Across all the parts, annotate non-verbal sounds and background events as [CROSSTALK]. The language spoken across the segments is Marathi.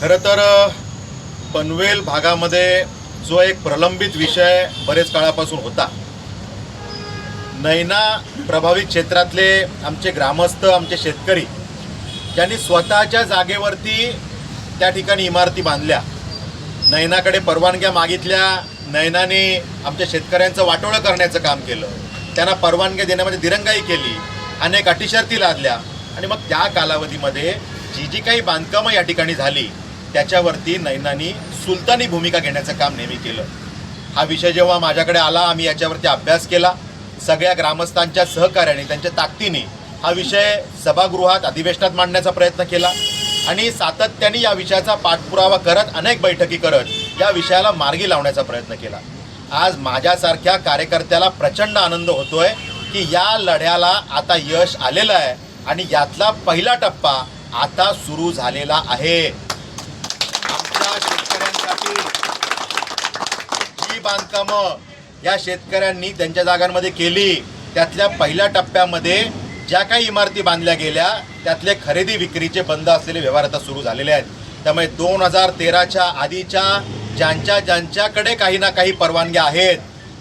खरं तर पनवेल भागामध्ये जो एक प्रलंबित विषय बरेच काळापासून होता. नैना प्रभावित क्षेत्रातले आमचे ग्रामस्थ आमचे शेतकरी ज्यांनी स्वतःच्या जागेवरती त्या ठिकाणी इमारती बांधल्या. नैनाकडे परवानग्या मागितल्या नैनाने आमच्या शेतकऱ्यांचं वाटोळं करण्याचं काम केलं. त्यांना परवानग्या देण्यामध्ये दिरंगाई केली अनेक अटीशर्ती लादल्या आणि मग त्या कालावधीमध्ये जी जी काही बांधकामं या ठिकाणी झाली त्याच्यावरती नैनानी सुलतानी भूमिका घेण्याचं काम नेहमी केलं. हा विषय जेव्हा माझ्याकडे आला आम्ही याच्यावरती अभ्यास केला. सगळ्या ग्रामस्थांच्या सहकार्याने त्यांच्या ताकदीने हा विषय सभागृहात अधिवेशनात मांडण्याचा प्रयत्न केला आणि सातत्याने या विषयाचा पाठपुरावा करत अनेक बैठकी करत या विषयाला मार्गी लावण्याचा प्रयत्न केला. आज माझ्यासारख्या कार्यकर्त्याला प्रचंड आनंद होतोय की या लढ्याला आता यश आलेलं आहे आणि यातला पहिला टप्पा आता सुरू झालेला आहे आमच्या शेतकऱ्यांसाठी जी बांधकामं या शेतकऱ्यांनी त्यांच्या जागांमध्ये केली. त्यातल्या पहिल्या टप्प्यामध्ये ज्या काही इमारती बांधल्या गेल्या त्यातले खरेदी विक्रीचे बंद असलेले व्यवहार आता सुरू झालेले आहेत. त्यामुळे दोन हजार तेराच्या आधीच्या ज्यांच्या ज्यांच्याकडे काही ना काही परवानग्या आहेत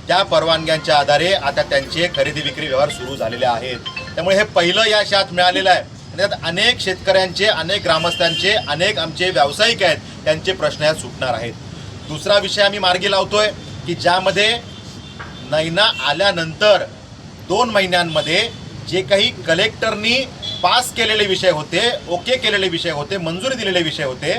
त्या परवानग्यांच्या आधारे आता त्यांचे खरेदी विक्री व्यवहार सुरू झालेले आहेत. त्यामुळे हे पहिलं या शात मिळालेलं आहे. आणि त्यात अनेक शेतकऱ्यांचे अनेक ग्रामस्थांचे अनेक आमचे व्यावसायिक आहेत त्यांचे प्रश्न यात सुटणार आहेत. दुसरा विषय आम्ही मार्गी लावतोय. की ज्यामध्ये नैना आल्यानंतर दोन महिन्यांमध्ये जे काही कलेक्टरनी पास केलेले विषय होते ओके केलेले विषय होते मंजुरी दिलेले विषय होते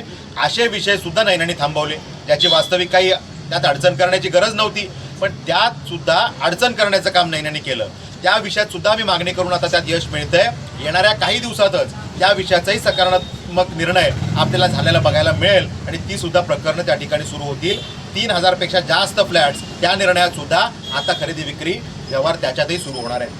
असे विषयसुद्धा नैनाने थांबवले. ज्याची वास्तविक काही त्यात अडचण करण्याची गरज नव्हती पण त्यात सुद्धा अडचण करण्याचं काम नैनाने केलं. त्या विषयात सुद्धा आम्ही मागणी करून आता त्यात यश मिळतंय. येणाऱ्या काही दिवसातच त्या विषयाचाही सकारात्मक निर्णय आपल्याला झालेला बघायला मिळेल. आणि ती सुद्धा प्रकरणं त्या ठिकाणी सुरू होतील. तीन हजारपेक्षा जास्त फ्लॅट्स त्या निर्णयात सुद्धा आता खरेदी विक्री व्यवहार त्याच्यातही सुरू होणार आहे.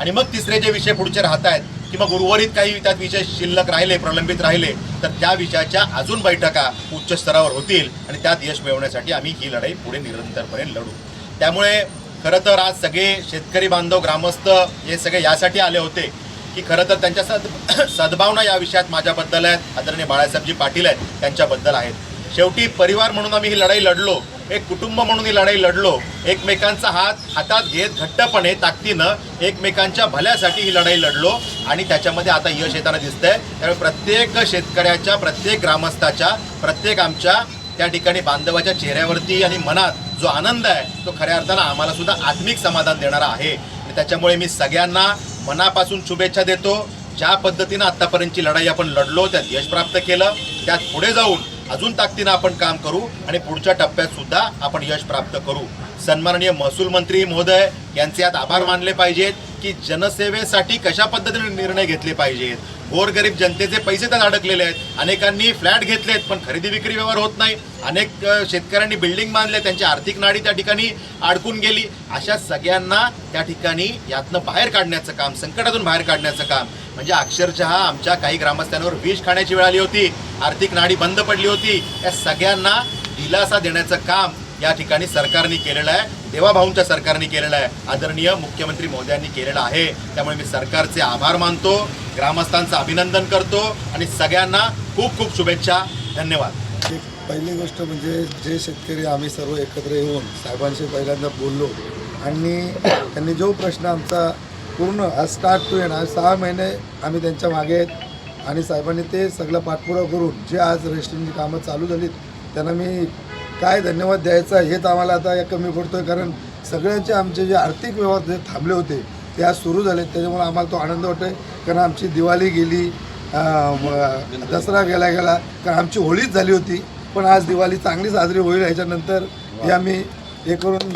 आणि मग तिसरे जे विषय पुढचे राहत आहेत की मग उर्वरित काही त्यात विषय शिल्लक राहिले प्रलंबित राहिले तर त्या विषयाच्या अजून बैठका उच्च स्तरावर होतील. आणि त्यात यश मिळवण्यासाठी आम्ही ही लढाई पुढे निरंतरपणे लढू. त्यामुळे खरं तर आज सगळे शेतकरी बांधव ग्रामस्थ हे सगळे यासाठी आले होते की खरं तर त्यांच्या सद [COUGHS] सद्भावना या विषयात माझ्याबद्दल आहेत. आदरणीय बाळासाहेबजी पाटील आहेत त्यांच्याबद्दल आहेत. शेवटी परिवार म्हणून आम्ही ही लढाई लढलो एक कुटुंब म्हणून ही लढाई लढलो एकमेकांचा हात हातात घेत घट्टपणे ताकदीनं एकमेकांच्या भल्यासाठी ही लढाई लढलो आणि त्याच्यामध्ये आता यश येताना दिसतंय. त्यामुळे प्रत्येक शेतकऱ्याच्या प्रत्येक ग्रामस्थाच्या प्रत्येक आमच्या त्या ठिकाणी बांधवाच्या चेहऱ्यावरती आणि मनात जो आनंद आहे तो खऱ्या अर्थानं आम्हाला सुद्धा आत्मिक समाधान देणारा आहे. आणि त्याच्यामुळे मी सगळ्यांना मनापासून शुभेच्छा देतो. ज्या पद्धतीनं आत्तापर्यंतची लढाई आपण लढलो त्यात यश प्राप्त केलं त्यात पुढे जाऊन अजून ताकदीनं आपण काम करू आणि पुढच्या टप्प्यात सुद्धा आपण यश प्राप्त करू. सन्माननीय महसूल मंत्री महोदय यांचे यात आभार मानले पाहिजेत की जनसेवेसाठी कशा पद्धतीने निर्णय घेतले पाहिजेत? गोरगरीब जनतेचे पैसे त्यात अडकलेले आहेत. अनेकांनी फ्लॅट घेतलेत पण खरेदी विक्री व्यवहार होत नाही. अनेक शेतकऱ्यांनी बिल्डिंग बांधले त्यांची आर्थिक नाडी त्या ठिकाणी अडकून गेली. अशा सगळ्यांना त्या ठिकाणी यातनं बाहेर काढण्याचं काम संकटातून बाहेर काढण्याचं काम. म्हणजे अक्षरशः आमच्या काही ग्रामस्थांवर विष खाण्याची वेळ आली होती आर्थिक नाडी बंद पडली होती. या सगळ्यांना दिलासा देण्याचं काम या ठिकाणी सरकारने केलेलं आहे. देवाभाऊंच्या सरकारने केलेलं आहे. आदरणीय मुख्यमंत्री मोदयांनी केलेलं आहे. त्यामुळे मी सरकारचे आभार मानतो. ग्रामस्थांचं अभिनंदन करतो आणि सगळ्यांना खूप खूप शुभेच्छा. धन्यवाद. एक पहिली गोष्ट म्हणजे जे शेतकरी आम्ही सर्व एकत्र येऊन साहेबांशी पहिल्यांदा बोललो आणि त्यांनी जो प्रश्न आमचा पूर्ण आज स्टार्ट टू एंड आज सहा महिने आम्ही त्यांच्या मागे आहेत आणि साहेबांनी ते सगळं पाठपुरावा करून जे आज रेस्टिंगची कामं चालू झालीत त्यांना मी काय धन्यवाद द्यायचा हेच आम्हाला आता या कमी पडतोय कारण सगळ्यांचे आमचे जे आर्थिक व्यवहार जे थांबले होते ते आज सुरू झाले त्याच्यामुळे आम्हाला तो आनंद वाटतोय कारण आमची दिवाळी गेली दसरा गेला गेला कारण आमची होळीच झाली होती. पण आज दिवाळी चांगली साजरी होईल ह्याच्यानंतर हे आम्ही हे करून